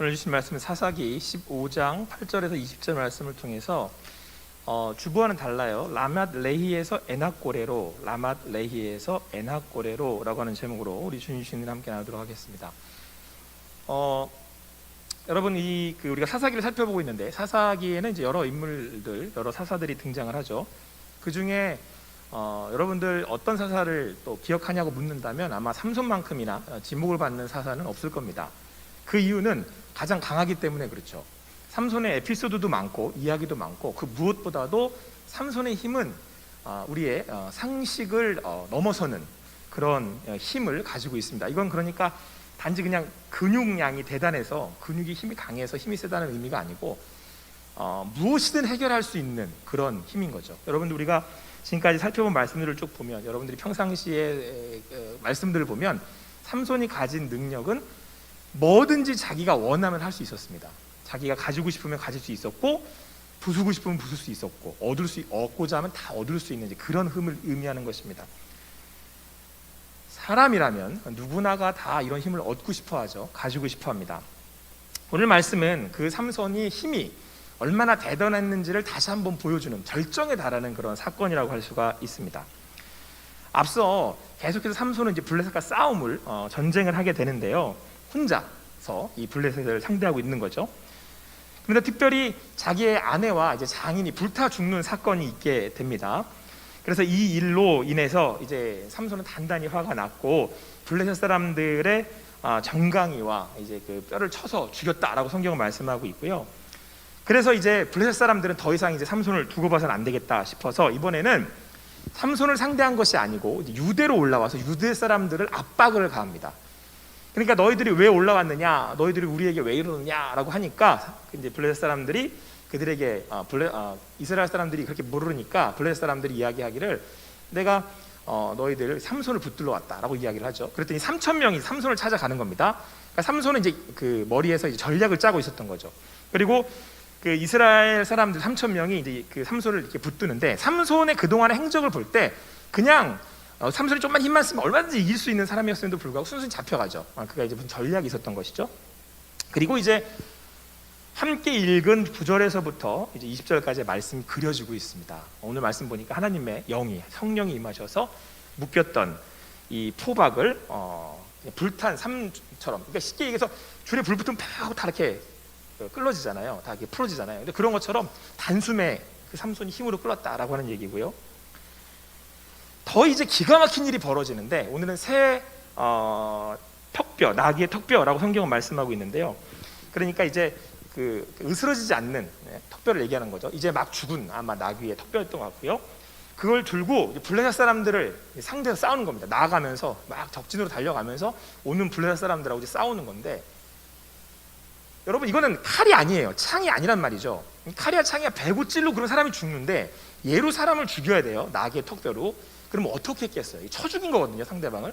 오늘 주신 말씀은 사사기 15장 8절에서 20절 말씀을 통해서 어, 주부와는 달라요. 라맛 레히에서 에낙고레로, 라맛 레히에서 에낙고레로라고 하는 제목으로 우리 주님 주님 함께 나누도록 하겠습니다. 어, 여러분 이 그 우리가 사사기를 살펴보고 있는데 사사기에는 이제 여러 인물들, 여러 사사들이 등장을 하죠. 그 중에 어, 여러분들 어떤 사사를 또 기억하냐고 묻는다면 아마 삼손만큼이나 어, 지목을 받는 사사는 없을 겁니다. 그 이유는 가장 강하기 때문에 그렇죠. 삼손의 에피소드도 많고 이야기도 많고 그 무엇보다도 삼손의 힘은 어, 우리의 어, 상식을 어, 넘어서는 그런 어, 힘을 가지고 있습니다. 이건 그러니까 단지 그냥 근육량이 대단해서 근육이 힘이 강해서 힘이 세다는 의미가 아니고 어, 무엇이든 해결할 수 있는 그런 힘인 거죠. 여러분들 우리가 지금까지 살펴본 말씀들을 쭉 보면 여러분들이 평상시에 말씀들을 보면 삼손이 가진 능력은 뭐든지 자기가 원하면 할 수 있었습니다. 자기가 가지고 싶으면 가질 수 있었고 부수고 싶으면 부술 수 있었고 얻을 수 얻고자 하면 다 얻을 수 있는 그런 힘을 의미하는 것입니다. 사람이라면 누구나가 다 이런 힘을 얻고 싶어 하죠. 가지고 싶어 합니다. 오늘 말씀은 그 삼손이 힘이 얼마나 대단했는지를 다시 한번 보여주는 절정에 달하는 그런 사건이라고 할 수가 있습니다. 앞서 계속해서 삼손은 이제 블레셋과 싸움을 어, 전쟁을 하게 되는데요. 혼자서 이 블레셋을 상대하고 있는 거죠. 그런데 특별히 자기의 아내와 이제 장인이 불타 죽는 사건이 있게 됩니다. 그래서 이 일로 인해서 이제 삼손은 단단히 화가 났고 블레셋 사람들의 아, 정강이와 이제 그 뼈를 쳐서 죽였다라고 성경은 말씀하고 있고요. 그래서 이제 블레셋 사람들은 더 이상 이제 삼손을 두고 봐서는 안 되겠다 싶어서 이번에는 삼손을 상대한 것이 아니고 유대로 올라와서 유대 사람들을 압박을 가합니다. 그러니까 너희들이 왜 올라왔느냐, 너희들이 우리에게 왜 이러느냐라고 하니까 이제 블레셋 사람들이 그들에게 아, 블레, 아, 이스라엘 사람들이 그렇게 모르니까 블레셋 사람들이 이야기하기를 내가 어, 너희들 삼손을 붙들러 왔다라고 이야기를 하죠. 그랬더니 3천 명이 삼손을 찾아가는 겁니다. 그러니까 삼손은 이제 그 머리에서 이제 전략을 짜고 있었던 거죠. 그리고 그 이스라엘 사람들 3천 명이 이제 그 삼손을 이렇게 붙드는데 삼손의 그 동안의 행적을 볼 때 그냥 어, 삼손이 좀만 힘만 쓰면 얼마든지 이길 수 있는 사람이었음에도 불구하고 순순히 잡혀가죠. 아, 그가 이제 무슨 전략이 있었던 것이죠. 그리고 이제 함께 읽은 9절에서부터 이제 20절까지의 말씀이 그려지고 있습니다. 오늘 말씀 보니까 하나님의 영이 성령이 임하셔서 묶였던 이 포박을 어, 불탄 삶처럼 그러니까 쉽게 얘기해서 줄에 불 붙으면 팍 하고 다 이렇게 끌어지잖아요. 다 이렇게 풀어지잖아요. 근데 그런 것처럼 단숨에 그 삼손이 힘으로 끌었다라고 하는 얘기고요. 더 이제 기가 막힌 일이 벌어지는데 오늘은 새 어, 턱뼈, 나귀의 턱뼈라고 성경은 말씀하고 있는데요. 그러니까 이제 그 으스러지지 않는 네, 턱뼈를 얘기하는 거죠. 이제 막 죽은 아마 나귀의 턱뼈였던 것 같고요. 그걸 들고 블레셋 사람들을 상대해서 싸우는 겁니다. 나아가면서 막 적진으로 달려가면서 오는 블레셋 사람들하고 이제 싸우는 건데 여러분 이거는 칼이 아니에요. 창이 아니란 말이죠. 칼이야 창이야 배구찔로 그런 사람이 죽는데 얘로 사람을 죽여야 돼요. 나귀의 턱뼈로. 그러면 어떻게 했겠어요? 쳐 죽인 거거든요, 상대방을.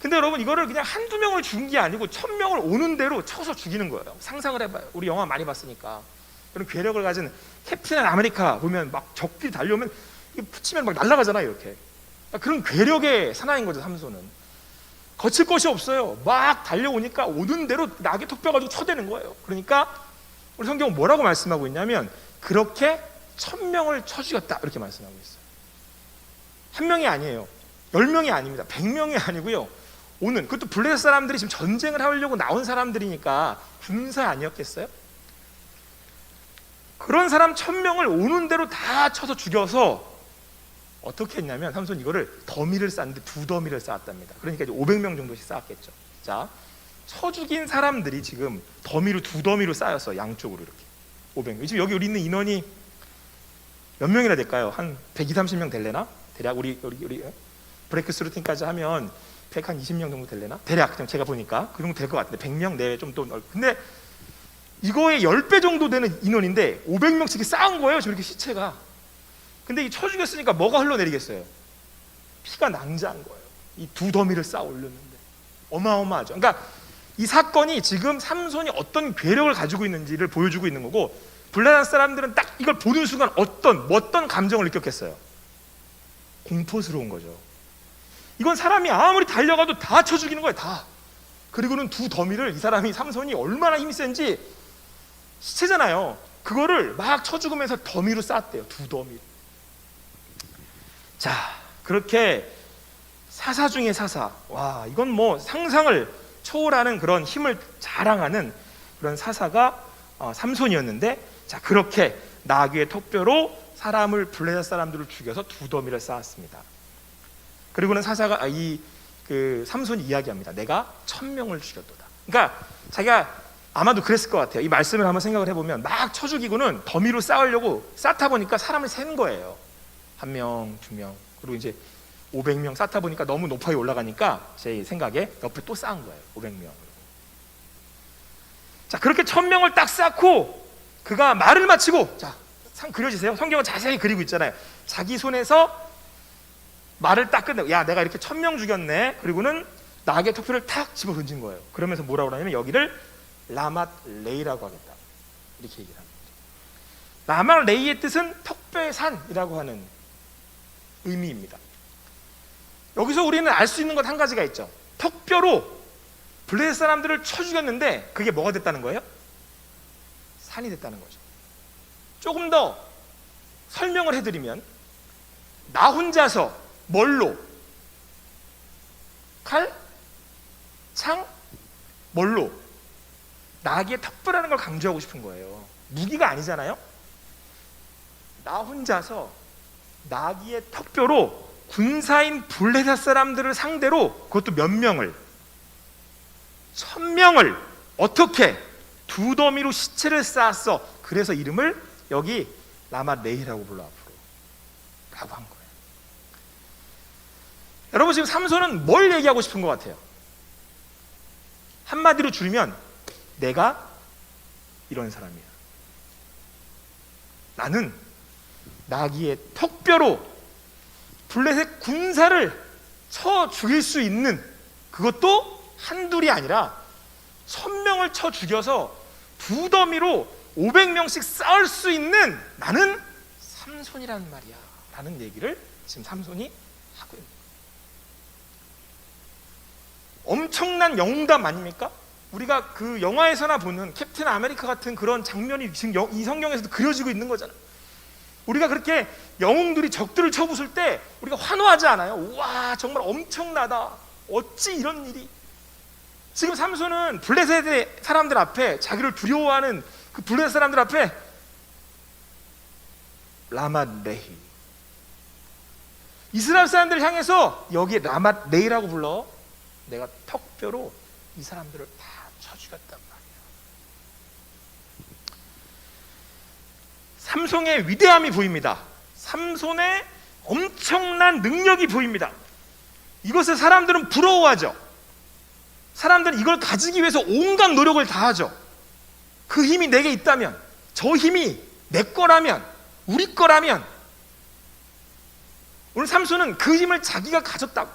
근데 여러분 이거를 그냥 한두 명을 죽인 게 아니고 천 명을 오는 대로 쳐서 죽이는 거예요. 상상을 해봐요. 우리 영화 많이 봤으니까. 그런 괴력을 가진 캡틴 아메리카 보면 막 적들이 달려오면 붙이면 막 날아가잖아요, 이렇게. 그런 괴력의 사나인 거죠, 삼손은. 거칠 것이 없어요. 막 달려오니까 오는 대로 낙에 턱 뼈가지고 쳐대는 거예요. 그러니까 우리 성경은 뭐라고 말씀하고 있냐면 그렇게 천 명을 쳐 죽였다 이렇게 말씀하고 있어요. 한 명이 아니에요. 열 명이 아닙니다. 백 명이 아니고요. 오는 그것도 블레셋 사람들이 지금 전쟁을 하려고 나온 사람들이니까 군사 아니었겠어요? 그런 사람 천 명을 오는 대로 다 쳐서 죽여서 어떻게 했냐면 삼손 이거를 더미를 쌓는데 두 더미를 쌓았답니다. 그러니까 이제 500명 정도씩 쌓았겠죠. 자, 쳐 죽인 사람들이 지금 더미로 두 더미로 쌓여서 양쪽으로 이렇게 500명. 지금 여기 우리 있는 인원이 몇 명이나 될까요? 한 120, 30명 될래나? 대략 우리 우리 우리 브레이크 스루 팀까지 하면 100 한 20명 정도 될래나? 대략 그냥 제가 보니까 그 정도 될 것 같은데 100명 내외 좀또 근데 이거의 10배 정도 되는 인원인데 500명씩 쌓은 거예요. 이렇게 시체가. 근데 이 쳐 죽였으니까 뭐가 흘러내리겠어요? 피가 낭자한 거예요. 이 두 더미를 쌓아 올렸는데 어마어마하죠. 그러니까 이 사건이 지금 삼손이 어떤 괴력을 가지고 있는지를 보여주고 있는 거고 블레셋 사람들은 딱 이걸 보는 순간 어떤 뭐 어떤 감정을 느꼈겠어요? 공포스러운 거죠. 이건 사람이 아무리 달려가도 다 쳐 죽이는 거예요. 다 그리고는 두 더미를 이 사람이 삼손이 얼마나 힘이 센지 시체잖아요. 그거를 막 쳐 죽으면서 더미로 쌓았대요. 두 더미. 자, 그렇게 사사 중의 사사. 와, 이건 뭐 상상을 초월하는 그런 힘을 자랑하는 그런 사사가 어, 삼손이었는데 자, 그렇게 나귀의 턱뼈로 사람을 블레셋 사람들을 죽여서 두 더미를 쌓았습니다. 그리고는 사사가 아, 이그 삼손이 이야기합니다. 내가 천 명을 죽였도다. 그러니까 자기가 아마도 그랬을 것 같아요. 이 말씀을 한번 생각을 해보면 막 쳐 죽이고는 더미로 쌓으려고 쌓다 보니까 사람을 센 거예요. 한 명, 두 명, 그리고 이제 500명 쌓다 보니까 너무 높이 올라가니까 제 생각에 옆에 또 쌓은 거예요. 500명. 자 그렇게 천 명을 딱 쌓고 그가 말을 마치고 자 상 그려지세요. 성경은 자세히 그리고 있잖아요. 자기 손에서 말을 딱 끝내고 야 내가 이렇게 천 명 죽였네. 그리고는 나귀의 턱표를 탁 집어 던진 거예요. 그러면서 뭐라고 하냐면 여기를 라맛 레이라고 하겠다. 이렇게 얘기를 합니다. 라맛 레이의 뜻은 턱뼈의 산이라고 하는 의미입니다. 여기서 우리는 알 수 있는 것 한 가지가 있죠. 턱뼈로 블레셋 사람들을 쳐 죽였는데 그게 뭐가 됐다는 거예요? 산이 됐다는 거죠. 조금 더 설명을 해드리면 나 혼자서 뭘로 칼, 창, 뭘로 나귀의 턱뼈라는 걸 강조하고 싶은 거예요. 무기가 아니잖아요. 나 혼자서 나귀의 턱뼈로 군사인 블레셋 사람들을 상대로 그것도 몇 명을 천 명을 어떻게 두 더미로 시체를 쌓았어. 그래서 이름을 여기 라마 레이라고 불러 앞으로 라고 한 거예요. 여러분 지금 삼손은 뭘 얘기하고 싶은 것 같아요? 한마디로 줄이면 내가 이런 사람이야. 나는 나귀의 턱뼈로 블레셋 군사를 쳐 죽일 수 있는 그것도 한둘이 아니라 천 명을 쳐 죽여서 두 더미로 500명씩 쌓을 수 있는 나는 삼손이라는 말이야. 라는 얘기를 지금 삼손이 하고 있는 거예요. 엄청난 영웅담 아닙니까? 우리가 그 영화에서나 보는 캡틴 아메리카 같은 그런 장면이 지금 영- 이 성경에서도 그려지고 있는 거잖아요. 우리가 그렇게 영웅들이 적들을 쳐부술 때 우리가 환호하지 않아요. 와 정말 엄청나다. 어찌 이런 일이? 지금 삼손은 블레셋의 사람들 앞에 자기를 두려워하는 그 블레셋 사람들 앞에 라맛 레히 이스라엘 사람들을 향해서 여기 라맛 레이라고 불러 내가 턱뼈로 이 사람들을 다 쳐 죽였단 말이야. 삼손의 위대함이 보입니다. 삼손의 엄청난 능력이 보입니다. 이것을 사람들은 부러워하죠. 사람들은 이걸 가지기 위해서 온갖 노력을 다하죠. 그 힘이 내게 있다면, 저 힘이 내 거라면, 우리 거라면, 오늘 삼손은 그 힘을 자기가 가졌다고.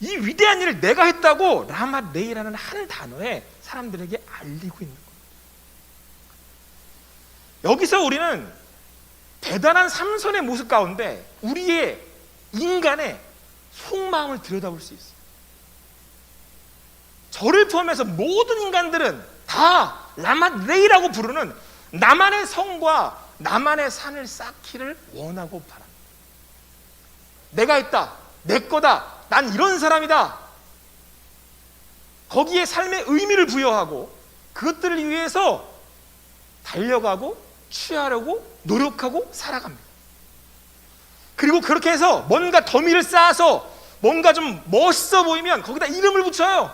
이 위대한 일을 내가 했다고 라마 레이라는 한 단어에 사람들에게 알리고 있는 겁니다. 여기서 우리는 대단한 삼손의 모습 가운데 우리의 인간의 속마음을 들여다볼 수 있어요. 저를 포함해서 모든 인간들은 다 라마레이라고 부르는 나만의 성과 나만의 산을 쌓기를 원하고 바랍니다. 내가 있다. 내 거다. 난 이런 사람이다. 거기에 삶의 의미를 부여하고 그것들을 위해서 달려가고 취하려고 노력하고 살아갑니다. 그리고 그렇게 해서 뭔가 더미를 쌓아서 뭔가 좀 멋있어 보이면 거기다 이름을 붙여요.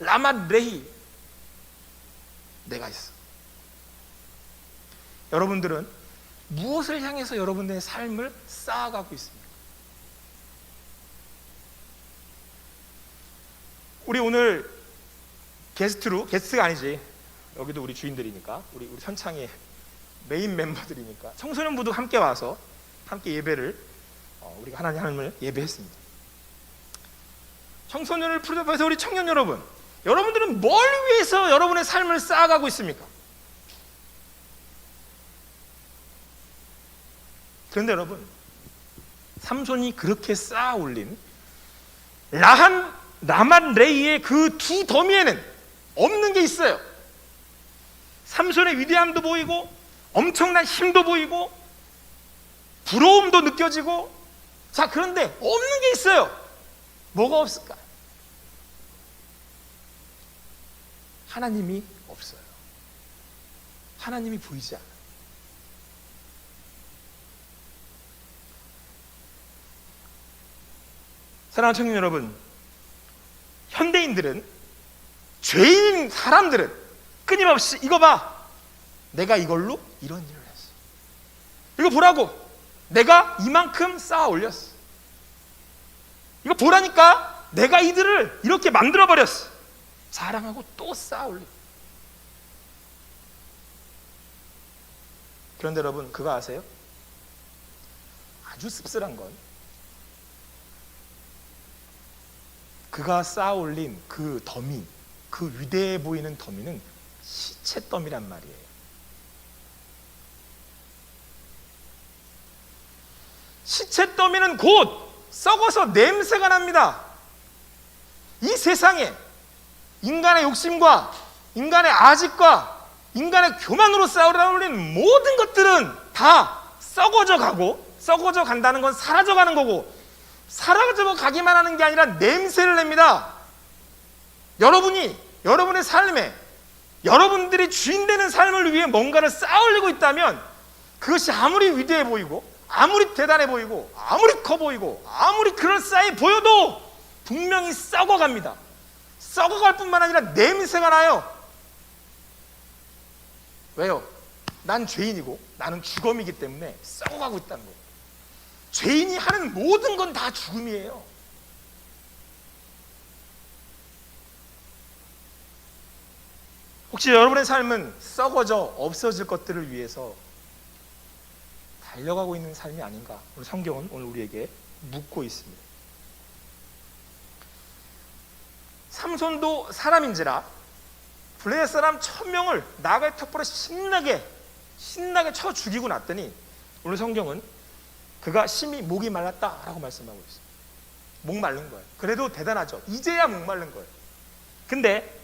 라마 레히. 내가 있어. 여러분들은 무엇을 향해서 여러분들의 삶을 쌓아가고 있습니까? 우리 오늘 게스트로 게스트가 아니지 여기도 우리 주인들이니까 우리 우리 현창의 메인 멤버들이니까 청소년부도 함께 와서 함께 예배를 어, 우리가 하나님 하나님을 예배했습니다. 청소년을 프로듀서해서 우리 청년 여러분, 여러분들은 뭘 위해서 여러분의 삶을 쌓아가고 있습니까? 그런데 여러분, 삼손이 그렇게 쌓아 올린 라한 라만 레이의 그 두 더미에는 없는 게 있어요. 삼손의 위대함도 보이고 엄청난 힘도 보이고 부러움도 느껴지고 자 그런데 없는 게 있어요. 뭐가 없을까? 하나님이 없어요. 하나님이 보이지 않아요. 사랑하는 청년 여러분, 현대인들은 죄인 사람들은 끊임없이 이거 봐, 내가 이걸로 이런 일을 했어. 이거 보라고, 내가 이만큼 쌓아 올렸어. 이거 보라니까 내가 이들을 이렇게 만들어 버렸어. 자랑하고 또 쌓아 올리고. 그런데 여러분 그거 아세요? 아주 씁쓸한 건 그가 쌓아 올린 그 더미, 그 위대해 보이는 더미는 시체 더미란 말이에요. 시체 더미는 곧 썩어서 냄새가 납니다. 이 세상에 인간의 욕심과 인간의 아집과 인간의 교만으로 올린 모든 것들은 다 썩어져 가고 썩어져 간다는 건 사라져 가는 거고 사라져 가기만 하는 게 아니라 냄새를 냅니다. 여러분이 여러분의 삶에 여러분들이 주인 되는 삶을 위해 뭔가를 올리고 있다면 그것이 아무리 위대해 보이고 아무리 대단해 보이고 아무리 커 보이고 아무리 그럴싸해 보여도 분명히 썩어갑니다. 썩어갈 뿐만 아니라 냄새가 나요. 왜요? 난 죄인이고 나는 주검이기 때문에 썩어가고 있다는 거예요. 죄인이 하는 모든 건 다 죽음이에요. 혹시 여러분의 삶은 썩어져 없어질 것들을 위해서 달려가고 있는 삶이 아닌가? 오늘 성경은 오늘 우리에게 묻고 있습니다. 삼손도 사람인지라 블레셋 사람 천 명을 나가의 턱불에 신나게 신나게 쳐 죽이고 났더니 오늘 성경은 그가 심히 목이 말랐다라고 말씀하고 있습니다. 목 마른 거예요. 그래도 대단하죠. 이제야 목 마른 거예요. 근데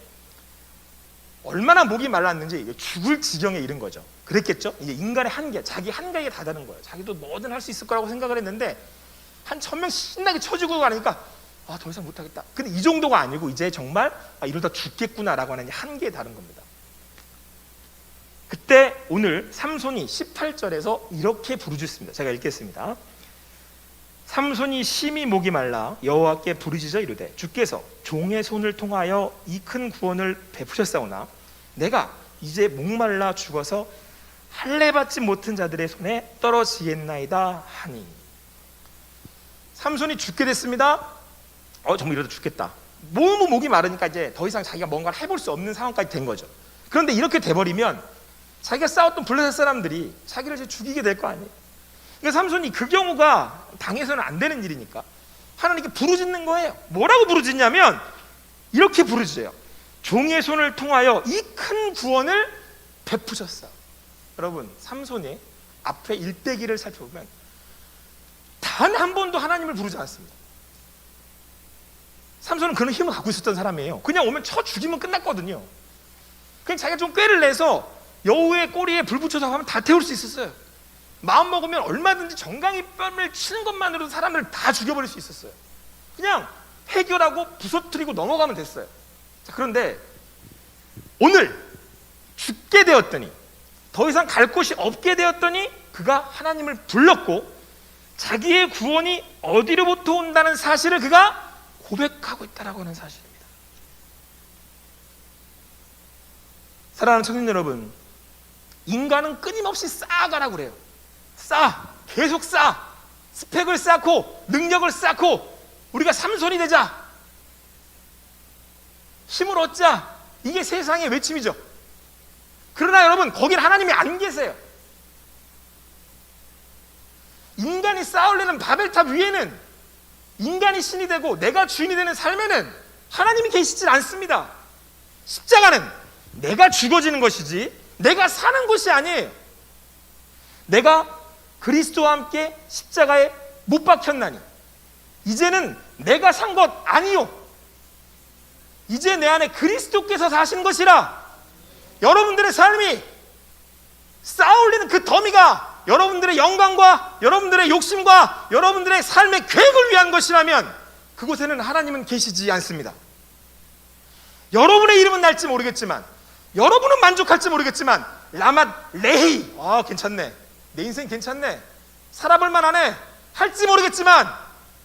얼마나 목이 말랐는지 죽을 지경에 이른 거죠. 그랬겠죠? 이제 인간의 한계, 자기 한계에 다다른 거예요. 자기도 뭐든 할 수 있을 거라고 생각을 했는데 한 천명 신나게 쳐주고 가니까 아, 더 이상 못하겠다. 근데 이 정도가 아니고 이제 정말 아, 이러다 죽겠구나라고 하는 한계에 다른 겁니다. 그때 오늘 삼손이 18절에서 이렇게 부르짖습니다. 제가 읽겠습니다. 삼손이 심히 목이 말라 여호와께 부르짖어 이르되 주께서 종의 손을 통하여 이 큰 구원을 베푸셨사오나 내가 이제 목말라 죽어서 할례 받지 못한 자들의 손에 떨어지겠나이다 하니 삼손이 죽게 됐습니다. 어 정말 이러다 죽겠다. 너무 목이 마르니까 이제 더 이상 자기가 뭔가를 해볼 수 없는 상황까지 된 거죠. 그런데 이렇게 돼버리면 자기가 싸웠던 블레셋 사람들이 자기를 이제 죽이게 될 거 아니에요. 그러니까 삼손이 그 경우가 당해서는 안 되는 일이니까 하나님께 부르짖는 거예요. 뭐라고 부르짖냐면 이렇게 부르짖어요. 종의 손을 통하여 이 큰 구원을 베푸셨어. 여러분 삼손의 앞에 일대기를 살펴보면 단 한 번도 하나님을 부르지 않습니다. 삼손은 그런 힘을 갖고 있었던 사람이에요. 그냥 오면 쳐 죽이면 끝났거든요. 그냥 자기가 좀 꾀를 내서 여우의 꼬리에 불 붙여서 하면 다 태울 수 있었어요. 마음 먹으면 얼마든지 정강이 뺨을 치는 것만으로도 사람을 다 죽여버릴 수 있었어요. 그냥 해결하고 부서뜨리고 넘어가면 됐어요. 자, 그런데 오늘 죽게 되었더니 더 이상 갈 곳이 없게 되었더니 그가 하나님을 불렀고 자기의 구원이 어디로부터 온다는 사실을 그가 고백하고 있다라고 하는 사실입니다. 사랑하는 청년 여러분, 인간은 끊임없이 쌓아가라고 그래요. 쌓아, 계속 쌓아, 스펙을 쌓고 능력을 쌓고 우리가 삼손이 되자, 힘을 얻자. 이게 세상의 외침이죠. 그러나 여러분, 거긴 하나님이 안 계세요. 인간이 쌓으려는 바벨탑 위에는 인간이 신이 되고 내가 주인이 되는 삶에는 하나님이 계시질 않습니다. 십자가는 내가 죽어지는 것이지 내가 사는 것이 아니에요. 내가 그리스도와 함께 십자가에 못 박혔나니 이제는 내가 산 것 아니요. 이제 내 안에 그리스도께서 사신 것이라. 여러분들의 삶이 쌓아올리는 그 더미가 여러분들의 영광과 여러분들의 욕심과 여러분들의 삶의 계획을 위한 것이라면 그곳에는 하나님은 계시지 않습니다. 여러분의 이름은 날지 모르겠지만 여러분은 만족할지 모르겠지만 라맛 레히 아 괜찮네 내 인생 괜찮네 살아볼 만하네 할지 모르겠지만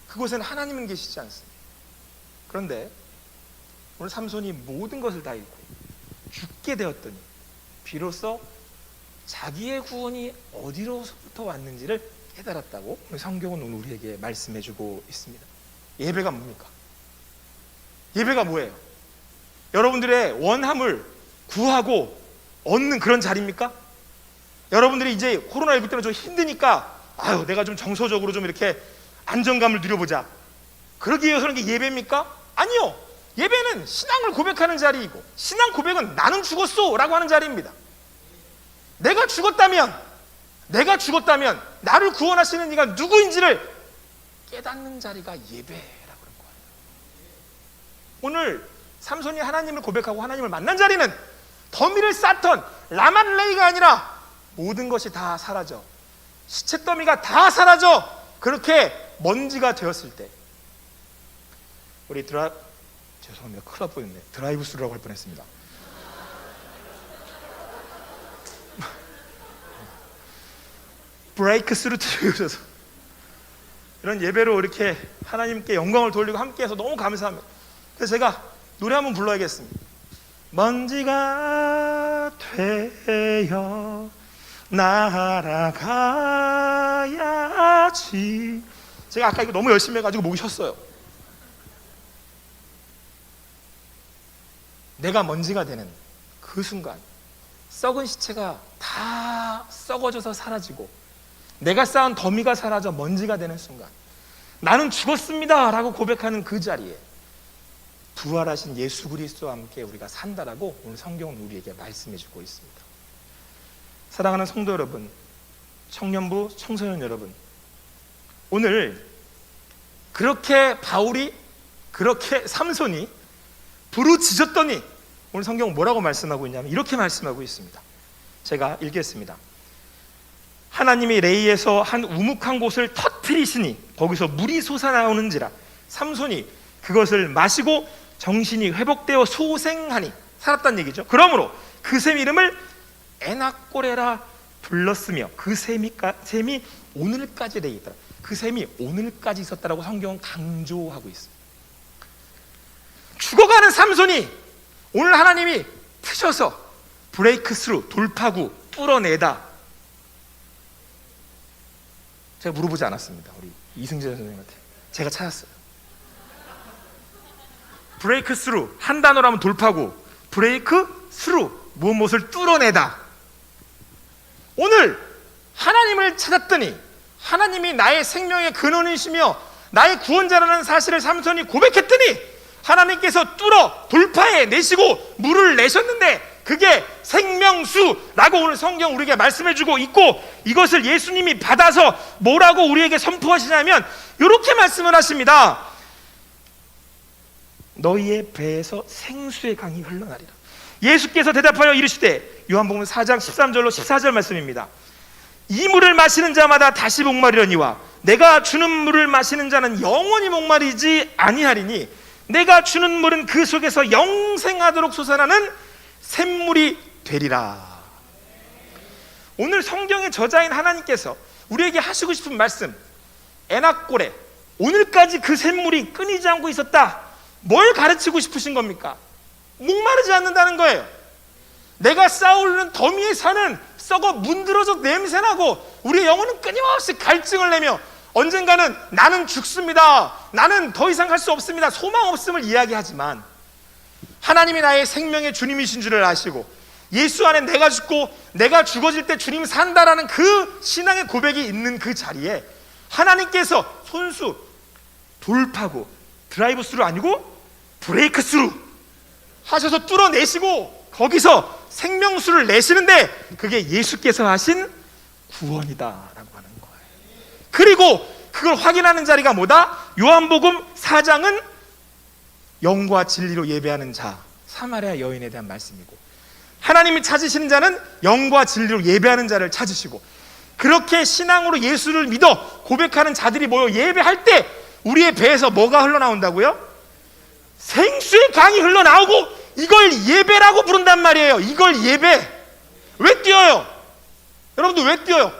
그곳에는 하나님은 계시지 않습니다. 그런데 오늘 삼손이 모든 것을 다 잃고 죽게 되었더니 비로소 자기의 구원이 어디로부터 왔는지를 깨달았다고 성경은 우리에게 말씀해주고 있습니다. 예배가 뭡니까? 예배가 뭐예요? 여러분들의 원함을 구하고 얻는 그런 자리입니까? 여러분들이 이제 코로나19 때문에 좀 힘드니까 아유 내가 좀 정서적으로 좀 이렇게 안정감을 누려보자. 그러기 위해서는 게 예배입니까? 아니요. 예배는 신앙을 고백하는 자리이고 신앙 고백은 나는 죽었소 라고 하는 자리입니다. 내가 죽었다면 내가 죽었다면 나를 구원하시는 이가 누구인지를 깨닫는 자리가 예배라고 그런 거예요. 오늘 삼손이 하나님을 고백하고 하나님을 만난 자리는 더미를 쌓던 라만레이가 아니라 모든 것이 다 사라져. 시체 더미가 다 사라져. 그렇게 먼지가 되었을 때. 우리 드라 죄송합니다. 날 뻔했네. 드라이브 스루라고 할 뻔했습니다 브레이크 스루 주셔서 이런 예배로 이렇게 하나님께 영광을 돌리고 함께해서 너무 감사합니다. 그래서 제가 노래 한번 불러야겠습니다. 먼지가 되어 날아가야지. 제가 아까 이거 너무 열심히 해가지고 목이 쉬었어요. 내가 먼지가 되는 그 순간 썩은 시체가 다 썩어져서 사라지고 내가 쌓은 더미가 사라져 먼지가 되는 순간 나는 죽었습니다 라고 고백하는 그 자리에 부활하신 예수 그리스도와 함께 우리가 산다라고 오늘 성경은 우리에게 말씀해 주고 있습니다. 사랑하는 성도 여러분 청년부 청소년 여러분 오늘 그렇게 바울이 그렇게 삼손이 부르짖었더니 오늘 성경은 뭐라고 말씀하고 있냐면 이렇게 말씀하고 있습니다. 제가 읽겠습니다 하나님이 레이에서 한 우묵한 곳을 터뜨리시니 거기서 물이 솟아나오는지라 삼손이 그것을 마시고 정신이 회복되어 소생하니 살았단 얘기죠. 그러므로 그 샘 이름을 에나꼬레라 불렀으며 그 샘이, 샘이 오늘까지 레이 있더라. 그 샘이 오늘까지 있었다라고 성경은 강조하고 있습니다. 죽어가는 삼손이 오늘 하나님이 트셔서 브레이크 스루 돌파구 뚫어내다 제가 물어보지 않았습니다. 우리 이승재 선생님한테. 제가 찾았어요. 브레이크 스루 한 단어로 하면 돌파구 브레이크 스루 무엇 무엇을 뚫어내다 오늘 하나님을 찾았더니 하나님이 나의 생명의 근원이시며 나의 구원자라는 사실을 삼손이 고백했더니 하나님께서 뚫어 돌파해 내시고 물을 내셨는데 그게 생명수라고 오늘 성경 우리에게 말씀해 주고 있고 이것을 예수님이 받아서 뭐라고 우리에게 선포하시냐면 이렇게 말씀을 하십니다. 너희의 배에서 생수의 강이 흘러나리라. 예수께서 대답하여 이르시되 요한복음 4장 13절로 14절 말씀입니다. 이 물을 마시는 자마다 다시 목마르려니와 내가 주는 물을 마시는 자는 영원히 목마르지 아니하리니 내가 주는 물은 그 속에서 영생하도록 솟아나는 샘물이 되리라. 오늘 성경의 저자인 하나님께서 우리에게 하시고 싶은 말씀, 에낙골에 오늘까지 그 샘물이 끊이지 않고 있었다. 뭘 가르치고 싶으신 겁니까? 목마르지 않는다는 거예요. 내가 쌓아올리는 더미의 산은 썩어 문드러져 냄새나고 우리의 영혼은 끊임없이 갈증을 내며 언젠가는 나는 죽습니다. 나는 더 이상 할 수 없습니다. 소망 없음을 이야기하지만 하나님이 나의 생명의 주님이신 줄을 아시고 예수 안에 내가 죽고 내가 죽어질 때 주님 산다라는 그 신앙의 고백이 있는 그 자리에 하나님께서 손수 돌파구 드라이브 스루 아니고 브레이크 스루 하셔서 뚫어내시고 거기서 생명수를 내시는데 그게 예수께서 하신 구원이다라고 하는 거예요. 그리고 그걸 확인하는 자리가 뭐다? 요한복음 4장은 영과 진리로 예배하는 자 사마리아 여인에 대한 말씀이고 하나님이 찾으시는 자는 영과 진리로 예배하는 자를 찾으시고 그렇게 신앙으로 예수를 믿어 고백하는 자들이 모여 예배할 때 우리의 배에서 뭐가 흘러나온다고요? 생수의 강이 흘러나오고 이걸 예배라고 부른단 말이에요. 이걸 예배. 왜 뛰어요? 여러분들 왜 뛰어요?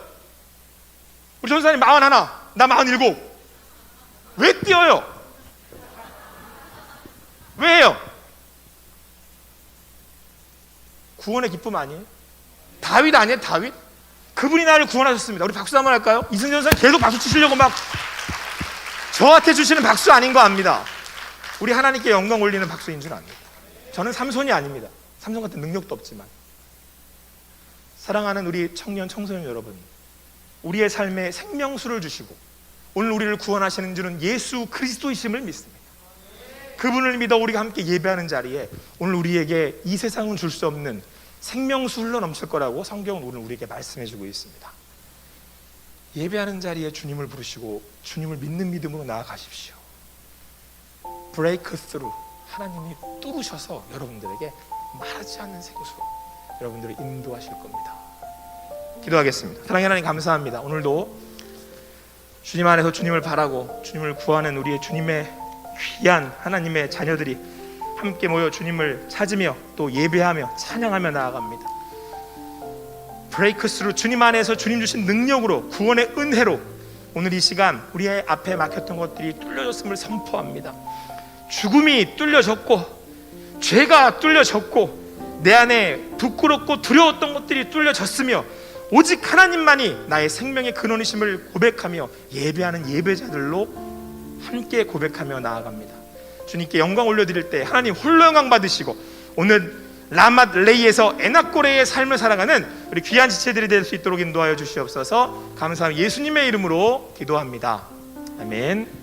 우리 전사님 마흔 하나, 나 마흔 일곱. 왜 뛰어요? 왜요? 구원의 기쁨 아니에요? 다윗 아니에요? 다윗? 그분이 나를 구원하셨습니다. 우리 박수 한번 할까요? 이승전 사 계속 박수 치시려고 막 저한테 주시는 박수 아닌 거 압니다. 우리 하나님께 영광 올리는 박수인 줄 압니다. 저는 삼손이 아닙니다. 삼손 같은 능력도 없지만 사랑하는 우리 청년 청소년 여러분, 우리의 삶에 생명수를 주시고 오늘 우리를 구원하시는 줄은 예수 그리스도이심을 믿습니다. 그분을 믿어 우리가 함께 예배하는 자리에 오늘 우리에게 이 세상은 줄 수 없는 생명수 흘러 넘칠 거라고 성경은 오늘 우리에게 말씀해 주고 있습니다. 예배하는 자리에 주님을 부르시고 주님을 믿는 믿음으로 나아가십시오. 브레이크 스루 하나님이 뚫으셔서 여러분들에게 말하지 않는 생수로 여러분들을 인도하실 겁니다. 기도하겠습니다. 사랑의 하나님 감사합니다. 오늘도 주님 안에서 주님을 바라고 주님을 구하는 우리의 주님의 귀한 하나님의 자녀들이 함께 모여 주님을 찾으며 또 예배하며 찬양하며 나아갑니다. 브레이크스루 주님 안에서 주님 주신 능력으로 구원의 은혜로 오늘 이 시간 우리의 앞에 막혔던 것들이 뚫려졌음을 선포합니다. 죽음이 뚫려졌고 죄가 뚫려졌고 내 안에 부끄럽고 두려웠던 것들이 뚫려졌으며 오직 하나님만이 나의 생명의 근원이심을 고백하며 예배하는 예배자들로 함께 고백하며 나아갑니다. 주님께 영광 올려드릴 때 하나님 홀로 영광 받으시고 오늘 라맛 레이에서 에나꼬레의 삶을 살아가는 우리 귀한 지체들이 될 수 있도록 인도하여 주시옵소서 감사합니다. 예수님의 이름으로 기도합니다. 아멘.